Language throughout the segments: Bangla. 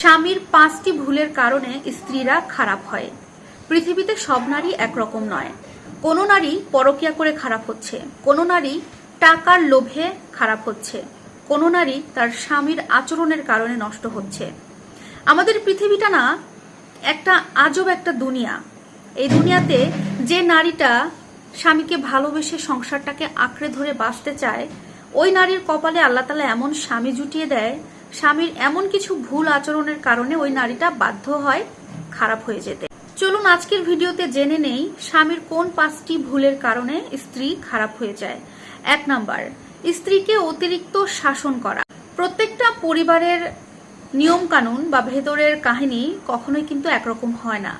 স্বামীর পাঁচটি ভুলের কারণে স্ত্রীরা খারাপ হয়। পৃথিবীতে সব নারী একরকম নয়। কোনো নারী পরকিয়া করে খারাপ হচ্ছে, কোনো নারী টাকার লোভে খারাপ হচ্ছে, কোনো নারী তার স্বামীর আচরণের কারণে নষ্ট হচ্ছে। আমাদের পৃথিবীটা না একটা আজব একটা দুনিয়া। এই দুনিয়াতে যে নারীটা স্বামীকে ভালোবেসে সংসারটাকে আঁকড়ে ধরে বাঁচতে চায় ওই নারীর কপালে আল্লাহ তালা এমন স্বামী জুটিয়ে দেয়, স্বামীর এমন কিছু ভুল আচরণের কারণে ওই নারীটা বাধ্য হয় খারাপ হয়ে যেতে। চলুন আজকের ভিডিওতে জেনে নেই স্বামীর কোন পাঁচটি ভুলের কারণে স্ত্রী খারাপ হয়ে যায়। এক নাম্বার, স্ত্রীকে অতিরিক্ত শাসন করা। প্রত্যেকটা পরিবারের নিয়ম কানুন বা ভেতরের কাহিনী কখনোই কিন্তু একরকম হয় না।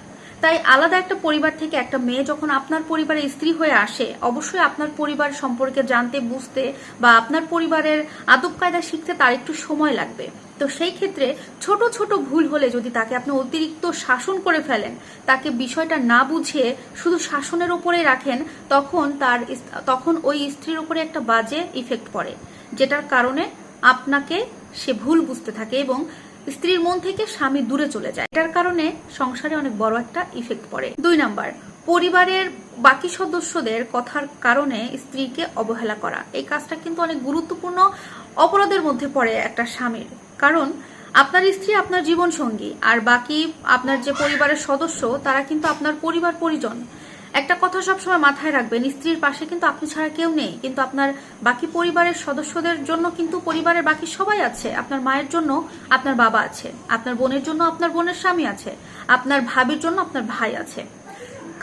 তাই আলাদা একটা পরিবার থেকে একটা মেয়ে যখন আপনার পরিবারে স্ত্রী হয়ে আসে, অবশ্যই আপনার পরিবার সম্পর্কে জানতে, বুঝতে বা আপনার পরিবারের আদব কায়দা শিখতে তার একটু সময় লাগবে। তো সেই ক্ষেত্রে ছোট ছোট ভুল হলে যদি তাকে আপনি অতিরিক্ত শাসন করে ফেলেন, তাকে বিষয়টা না বুঝিয়ে শুধু শাসনের ওপরে রাখেন, তখন তার তখন ওই স্ত্রীর উপরে একটা বাজে ইফেক্ট পড়ে, যেটার কারণে আপনাকে সে ভুল বুঝতে থাকে এবং স্ত্রীর মন থেকে স্বামী দূরে চলে যায়। এটার কারণে সংসারে অনেক বড় একটা ইফেক্ট পড়ে। দুই নাম্বার, পরিবারের বাকি সদস্যদের কথার কারণে স্ত্রীকে অবহেলা করা। এই কাজটা কিন্তু অনেক গুরুত্বপূর্ণ অপরাধের মধ্যে পড়ে একটা স্বামীর। কারণ, আপনার স্ত্রী আপনার জীবন সঙ্গী আর বাকি আপনার যে পরিবারের সদস্য, তারা কিন্তু আপনার পরিবার পরিজন। একটা কথা সবসময় মাথায় রাখবেন, স্ত্রীর পাশে কিন্তু আপনি ছাড়া কেউ নেই। কিন্তু আপনার বাকি পরিবারের সদস্যদের জন্য কিন্তু পরিবারের বাকি সবাই আছে। আপনার মায়ের জন্য আপনার বাবা আছে। আপনার বোনের জন্য আপনার বোনের স্বামী আছে। আপনার ভাবির জন্য আপনার ভাই আছে।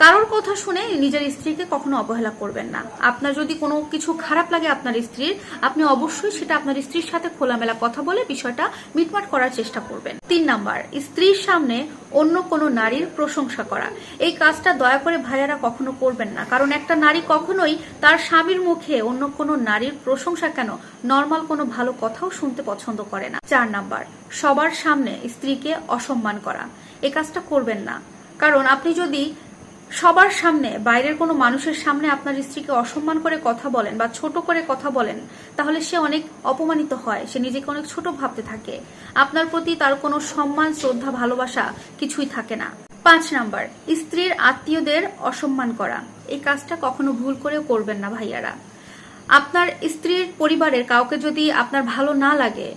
কারোর কথা শুনে নিজের স্ত্রীকে কখনো অবহেলা করবেন না। আপনার যদি কোনো কিছু খারাপ লাগে আপনার স্ত্রীর, আপনি অবশ্যই সেটা আপনার স্ত্রীর সাথে খোলামেলা কথা বলে বিষয়টা মিটমাট করার চেষ্টা করবেন। তিন নাম্বার, স্ত্রীর সামনে অন্য কোনো নারীর প্রশংসা করা। এই কাজটা দয়া করে ভাইয়ারা কখনো করবেন না। কারণ একটা নারী কখনোই তার স্বামীর মুখে অন্য কোনো নারীর প্রশংসা কেন নর্মাল কোনো ভালো কথাও শুনতে পছন্দ করে না। চার নাম্বার, সবার সামনে স্ত্রীকে অসম্মান করা। এ কাজটা করবেন না। কারণ আপনি যদি সবার সামনে, বাইরের কোনো মানুষের সামনে আপনার স্ত্রীকে অসম্মান করে কথা বলেন বা ছোট করে কথা বলেন, তাহলে সে অনেক অপমানিত হয়, সে নিজেকে অনেক ছোট ভাবতে থাকে। আপনার প্রতি তার কোনো সম্মান, শ্রদ্ধা, ভালোবাসা কিছুই থাকে না। পাঁচ নাম্বার, স্ত্রীর আত্মীয়দের অসম্মান করা। এই কাজটা কখনো ভুল করেও করবেন না ভাইয়ারা। আপনার স্ত্রীর পরিবারের কাউকে যদি আপনার ভালো না লাগে,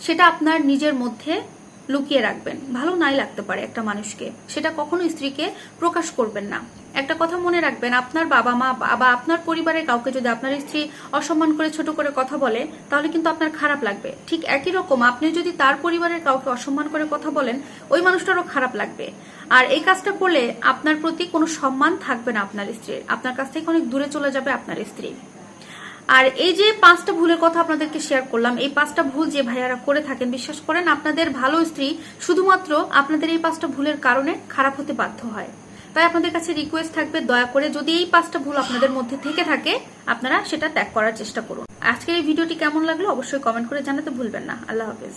সেটা আপনার নিজের মধ্যে লুকিয়ে রাখবেন। ভালো নাই লাগতে পারে একটা মানুষকে। সেটা কখনো স্ত্রীকে প্রকাশ করবেন না। একটা কথা মনে রাখবেন, আপনার বাবা মা বা আপনার পরিবারের কাউকে যদি আপনার স্ত্রী অসম্মান করে ছোট করে কথা বলে, তাহলে কিন্তু আপনার খারাপ লাগবে। ঠিক একই রকম আপনি যদি তার পরিবারের কাউকে অসম্মান করে কথা বলেন, ওই মানুষটারও খারাপ লাগবে। আর এই কাজটা করলে আপনার প্রতি কোনো সম্মান থাকবে না আপনার স্ত্রীর। আপনার কাছ থেকে অনেক দূরে চলে যাবে আপনার স্ত্রী। আর এই যে পাঁচটা ভুলের কথা আপনাদেরকে শেয়ার করলাম, এই পাঁচটা ভুল যে ভাইয়ারা করে থাকেন, বিশ্বাস করেন, আপনাদের ভালো স্ত্রী শুধুমাত্র আপনাদের এই পাঁচটা ভুলের কারণে খারাপ হতে বাধ্য হয়। তাই আপনাদের কাছে রিকোয়েস্ট থাকবে, দয়া করে যদি এই পাঁচটা ভুল আপনাদের মধ্যে থেকে থাকে, আপনারা সেটা ত্যাগ করার চেষ্টা করুন। আজকের এই ভিডিওটি কেমন লাগল অবশ্যই কমেন্ট করে জানাতে ভুলবেন না। আল্লাহ হাফেজ।